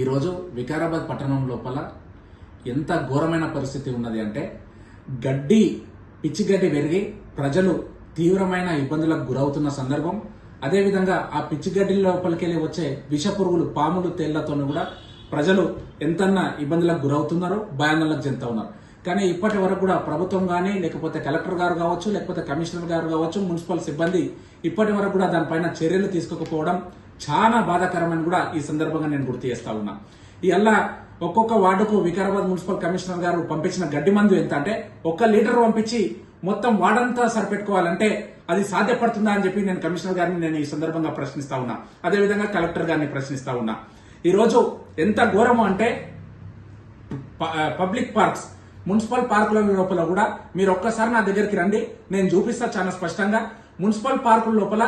ఈరోజు వికారాబాద్ పట్టణం లోపల ఎంత ఘోరమైన పరిస్థితి ఉన్నది అంటే గడ్డి పిచ్చి గడ్డి పెరిగి ప్రజలు తీవ్రమైన ఇబ్బందులకు గురవుతున్న సందర్భం. అదేవిధంగా ఆ పిచ్చి గడ్డి లోపలికెళ్ళి వచ్చే విష పురుగులు పాములు తేళ్ళతోనూ కూడా ప్రజలు ఎంతన్నా ఇబ్బందులకు గురవుతున్నారో భయాందోళనకు చెందుతా ఉన్నారు. కానీ ఇప్పటి వరకు కూడా ప్రభుత్వం కానీ లేకపోతే కలెక్టర్ గారు కావచ్చు లేకపోతే కమిషనర్ గారు కావచ్చు మున్సిపల్ సిబ్బంది ఇప్పటి వరకు కూడా దానిపైన చర్యలు తీసుకోకపోవడం చాలా బాధాకరమని కూడా ఈ సందర్భంగా నేను గుర్తు చేస్తా ఉన్నా. ఇవల్ల ఒక్కొక్క వార్డుకు వికారాబాద్ మున్సిపల్ కమిషనర్ గారు పంపించిన గడ్డి మందు ఎంత అంటే ఒక్క లీటర్ పంపించి మొత్తం వార్డంతా సరిపెట్టుకోవాలంటే అది సాధ్యపడుతుందా అని చెప్పి నేను కమిషనర్ గారిని నేను ఈ సందర్భంగా ప్రశ్నిస్తా ఉన్నా. అదేవిధంగా కలెక్టర్ గారిని ప్రశ్నిస్తా ఉన్నా. ఈరోజు ఎంత ఘోరము అంటే ప- పబ్లిక్ పార్క్స్ మున్సిపల్ పార్కుల లోపల కూడా మీరు ఒక్కసారి నా దగ్గరికి రండి. నేను చూపిస్తా చాలా స్పష్టంగా. మున్సిపల్ పార్కుల లోపల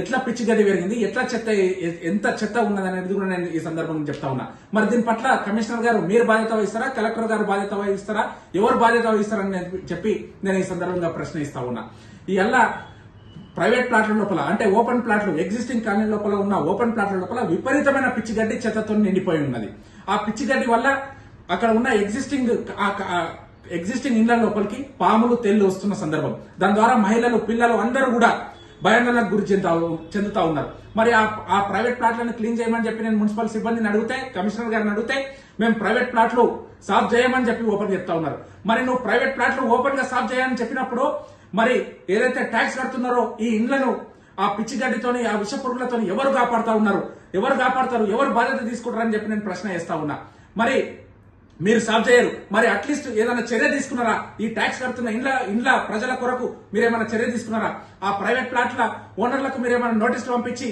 ఎట్లా పిచ్చి గది పెరిగింది ఎట్లా చెత్త ఎంత చెత్త ఉన్నది అనేది కూడా నేను ఈ సందర్భంగా చెప్తా ఉన్నా. మరి దీని పట్ల కమిషనర్ గారు మీరు బాధ్యత వహిస్తారా కలెక్టర్ గారు బాధ్యత వహిస్తారా ఎవరు బాధ్యత వహిస్తారని చెప్పి నేను ఈ సందర్భంగా ప్రశ్నిస్తా ఉన్నా. ఈ అల్లా ప్రైవేట్ ప్లాట్ల లోపల అంటే ఓపెన్ ప్లాట్లు ఎగ్జిస్టింగ్ కాలనీ లోపల ఉన్న ఓపెన్ ప్లాట్ల లోపల విపరీతమైన పిచ్చి గడ్డి చెత్తతో నిండిపోయి ఉన్నది. ఆ పిచ్చి గడ్డి వల్ల అక్కడ ఉన్న ఎగ్జిస్టింగ్ ఎగ్జిస్టింగ్ ఇండ్ల లోపలికి పాములు తెల్లు వస్తున్న సందర్భం. దాని ద్వారా మహిళలు పిల్లలు అందరూ కూడా భయాందోళనకు గురి చెందుతా చెందుతా ఉన్నారు. మరి ఆ ఆ ప్రైవేట్ ప్లాట్లను క్లీన్ చేయమని చెప్పి నేను మున్సిపల్ సిబ్బందిని అడిగితే కమిషనర్ గారిని అడిగితే మేము ప్రైవేట్ ప్లాట్లు సాఫ్ చేయమని చెప్పి ఓపెన్ చెప్తా ఉన్నారు. మరి నువ్వు ప్రైవేట్ ప్లాట్లు ఓపెన్గా సాఫ్ చేయని చెప్పినప్పుడు మరి ఏదైతే ట్యాక్స్ కడుతున్నారో ఈ ఇండ్లను ఆ పిచ్చి గడ్డితోని ఆ విష పురుగులతోని ఎవరు కాపాడుతా ఉన్నారు? ఎవరు కాపాడతారు? ఎవరు బాధ్యత తీసుకుంటారని చెప్పి నేను ప్రశ్న వేస్తా ఉన్నా. మరి మీరు సాల్వ్ చేయరు. మరి అట్లీస్ట్ ఏదైనా చర్య తీసుకున్నారా? ఈ ట్యాక్స్ కడుతున్న ఇండ్ల ఇండ్ల ప్రజల కొరకు మీరేమైనా చర్య తీసుకున్నారా? ఆ ప్రైవేట్ ప్లాట్ల ఓనర్లకు మీరేమైనా నోటీసులు పంపించి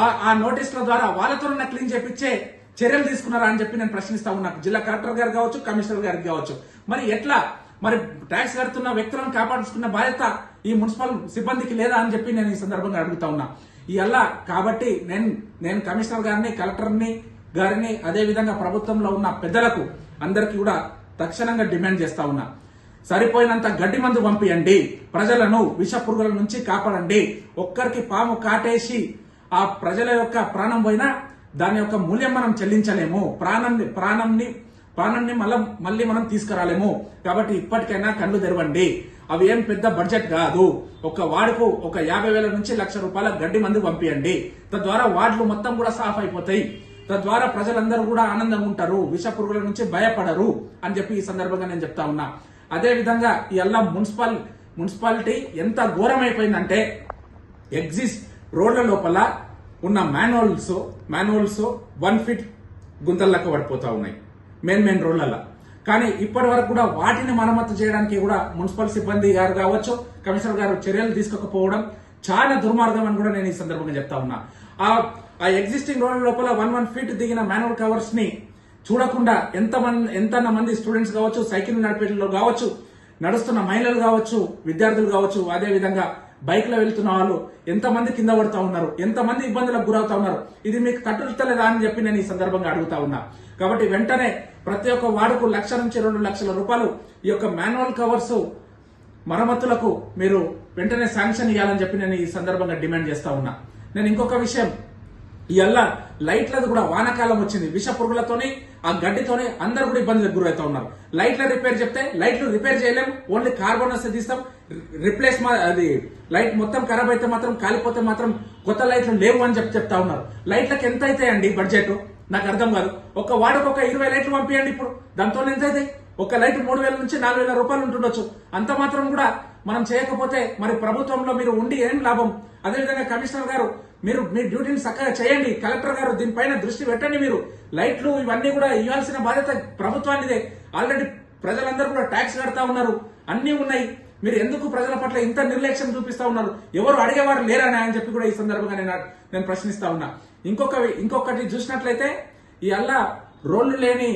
ఆ ఆ నోటీసుల ద్వారా వాళ్ళతో క్లీన్ చేపించే చర్యలు తీసుకున్నారా అని చెప్పి నేను ప్రశ్నిస్తా ఉన్నా. జిల్లా కలెక్టర్ గారు కావచ్చు కమిషనర్ గారికి కావచ్చు. మరి ఎట్లా? మరి ట్యాక్స్ కడుతున్న వ్యక్తులను కాపాడుచుకున్న బాధ్యత ఈ మున్సిపల్ సిబ్బందికి లేదా అని చెప్పి నేను ఈ సందర్భంగా అడుగుతా ఉన్నా. ఈ అల్లా కాబట్టి నేను నేను కమిషనర్ గారిని కలెక్టర్ని గారిని అదే విధంగా ప్రభుత్వంలో ఉన్న పెద్దలకు అందరికీ కూడా తక్షణంగా డిమాండ్ చేస్తా ఉన్నా. సరిపోయినంత గడ్డి మందు పంపియండి. ప్రజలను విష పురుగుల నుంచి కాపాడండి. ఒక్కరికి పాము కాటేసి ఆ ప్రజల యొక్క ప్రాణం పోయినా దాని యొక్క మూల్యం మనం చెల్లించలేము. ప్రాణాన్ని ప్రాణంని ప్రాణాన్ని మళ్ళీ మళ్ళీ మనం తీసుకురాలేము. కాబట్టి ఇప్పటికైనా కళ్ళు తెరవండి. అవి ఏం పెద్ద బడ్జెట్ కాదు. ఒక వార్డుకు ఒక యాభై వేల నుంచి లక్ష రూపాయల గడ్డి మందు పంపియండి. తద్వారా వార్డులు మొత్తం కూడా సాఫ్ అయిపోతాయి. తద్వారా ప్రజలందరూ కూడా ఆనందంగా ఉంటారు. విష పురుగుల నుంచి భయపడరు అని చెప్పి ఈ సందర్భంగా నేను చెప్తా ఉన్నా. అదే విధంగా ఈ మున్సిపల్ మున్సిపాలిటీ ఎంత ఘోరమైపోయిందంటే ఎగ్జిస్ట్ రోడ్ల లోపల ఉన్న మాన్యువల్స్ మాన్యువల్స్ వన్ ఫీట్ గుంతల్లకు పడిపోతా ఉన్నాయి. మెయిన్ మెయిన్ రోడ్లలో కానీ ఇప్పటి వరకు కూడా వాటిని మరమ్మతు చేయడానికి కూడా మున్సిపల్ సిబ్బంది గారు కావచ్చు కమిషనర్ గారు చర్యలు తీసుకోకపోవడం చాలా దుర్మార్గం అని కూడా నేను ఈ సందర్భంగా చెప్తా ఉన్నా. ఆ ఆ ఎగ్జిస్టింగ్ రోడ్ల లోపల వన్ వన్ ఫీట్ దిగిన మాన్యువల్ కవర్స్ని చూడకుండా ఎంత మంది ఎంత మంది స్టూడెంట్స్ కావచ్చు సైకిల్ నడిపేటలో కావచ్చు నడుస్తున్న మహిళలు కావచ్చు విద్యార్థులు కావచ్చు అదే విధంగా బైక్లో వెళ్తున్న వాళ్ళు ఎంతమంది కింద పడుతూ ఉన్నారు ఎంతమంది ఇబ్బందులకు గురవుతా ఉన్నారు ఇది మీకు తట్టుతలేదా అని చెప్పి నేను ఈ సందర్భంగా అడుగుతా ఉన్నా. కాబట్టి వెంటనే ప్రతి ఒక్క వాడుకు లక్ష నుంచి రెండు లక్షల రూపాయలు ఈ యొక్క మాన్యువల్ కవర్స్ మరమ్మతులకు మీరు వెంటనే శాంక్షన్ ఇవ్వాలని చెప్పి నేను ఈ సందర్భంగా డిమాండ్ చేస్తా ఉన్నా. నేను ఇంకొక విషయం ఇవల్ల లైట్లది కూడా వానాకాలం వచ్చింది. విష పురుగులతోని ఆ గడ్డితోని అందరు కూడా ఇబ్బందులకు గురవుతా ఉన్నారు. లైట్ల రిపేర్ చెప్తే లైట్లు రిపేర్ చేయలేం. ఓన్లీ కార్బన్ తీస్తాం. రిప్లేస్ అది లైట్ మొత్తం ఖరాబ్ అయితే మాత్రం కాలిపోతే మాత్రం కొత్త లైట్లు లేవు అని చెప్పి చెప్తా ఉన్నారు. లైట్లకు ఎంత అవుతాయండి బడ్జెట్? నాకు అర్థం కాదు. ఒక వాడకు ఒక ఇరవై లైట్లు పంపించండి ఇప్పుడు. దాంతో ఎంత అవుతాయి ఒక లైట్ మూడు వేల నుంచి నాలుగు వేల రూపాయలు ఉంటుండొచ్చు. అంత మాత్రం కూడా మనం చేయకపోతే మరి ప్రభుత్వంలో మీరు ఉండి ఏం లాభం? అదేవిధంగా కమిషనర్ గారు మీరు మీ డ్యూటీని చక్కగా చేయండి. కలెక్టర్ గారు దీనిపైన దృష్టి పెట్టండి మీరు. లైట్లు ఇవన్నీ కూడా ఇవ్వాల్సిన బాధ్యత ప్రభుత్వానిదే. ఆల్రెడీ ప్రజలందరూ కూడా ట్యాక్స్ కడతా ఉన్నారు. అన్ని ఉన్నాయి. మీరు ఎందుకు ప్రజల పట్ల ఇంత నిర్లక్ష్యం చూపిస్తా ఉన్నారు? ఎవరు అడిగేవారు లేరని అని చెప్పి కూడా ఈ సందర్భంగా నేను నేను ప్రశ్నిస్తా ఉన్నా. ఇంకొక ఇంకొకటి చూసినట్లయితే ఈ అల్లా రోళ్ళు లేని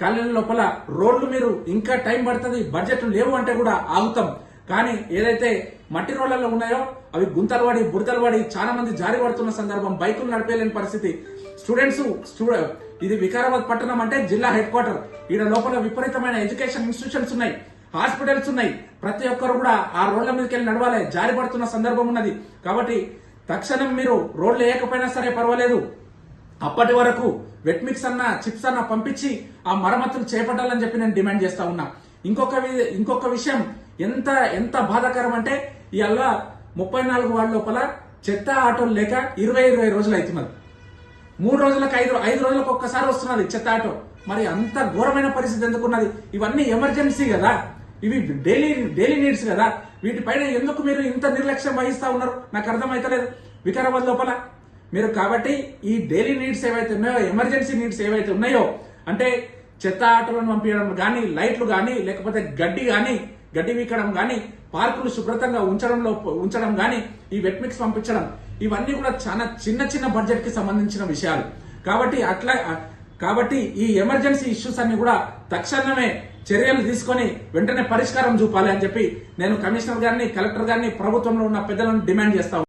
కాలనీ లోపల రోడ్లు మీరు ఇంకా టైం పడుతుంది బడ్జెట్ లేవు అంటే కూడా ఆగుతాం. కానీ ఏదైతే మట్టి రోడ్లలో ఉన్నాయో అవి గుంతలు పడి బుడతలు పడి చాలా మంది జారి పడుతున్న సందర్భం బైకులు నడిపేలేని పరిస్థితి. స్టూడెంట్స్ ఇది వికారాబాద్ పట్టణం అంటే జిల్లా హెడ్ క్వార్టర్. ఈడ లోపల విపరీతమైన ఎడ్యుకేషన్ ఇన్స్టిట్యూషన్స్ ఉన్నాయి హాస్పిటల్స్ ఉన్నాయి. ప్రతి ఒక్కరు కూడా ఆ రోడ్ల మీదకి వెళ్ళి నడవాలి జారి పడుతున్న సందర్భం ఉన్నది. కాబట్టి తక్షణం మీరు రోడ్లు వేయకపోయినా సరే పర్వాలేదు. అప్పటి వరకు వెట్మిక్స్ అన్న చిప్స్ అన్న పంపించి ఆ మరమ్మతులు చేపట్టాలని చెప్పి నేను డిమాండ్ చేస్తా ఉన్నా. ఇంకొక వి- ఇంకొక విషయం ఎంత ఎంత బాధాకరం అంటే ఇవాళ ముప్పై నాలుగు వార్డు లోపల చెత్త ఆటోలు లేక ఇరవై ఇరవై రోజులు అవుతున్నది మూడు రోజులకు ఐదు ఐదు రోజులకు ఒక్కసారి వస్తున్నది చెత్త ఆటో. మరి అంత ఘోరమైన పరిస్థితి ఎందుకున్నది ఇవన్నీ ఎమర్జెన్సీ కదా. ఇవి డైలీ డైలీ నీడ్స్ కదా. వీటిపైన ఎందుకు మీరు ఇంత నిర్లక్ష్యం వహిస్తూ ఉన్నారు? నాకు అర్థమైతలేదు. వికారాబాద్ లోపల మీరు కాబట్టి ఈ డైలీ నీడ్స్ ఏవైతే ఉన్నాయో ఎమర్జెన్సీ నీడ్స్ ఏవైతే ఉన్నాయో అంటే చెత్త ఆటోలను పంపించడం కానీ లైట్లు కానీ లేకపోతే గడ్డి కానీ గడ్డి వీకడం కానీ పార్కులు శుభ్రతంగా ఉంచడంలో ఉంచడం కానీ ఈ వెట్ మిక్స్ పంపించడం ఇవన్నీ కూడా చాలా చిన్న చిన్న బడ్జెట్కి సంబంధించిన విషయాలు. కాబట్టి అట్లా కాబట్టి ఈ ఎమర్జెన్సీ ఇష్యూస్ అన్ని కూడా తక్షణమే చర్యలు తీసుకొని వెంటనే పరిష్కారం చూపాలి అని చెప్పి నేను కమిషనర్ గారిని కలెక్టర్ గారిని ప్రభుత్వంలో ఉన్న పెద్దలను డిమాండ్ చేస్తాను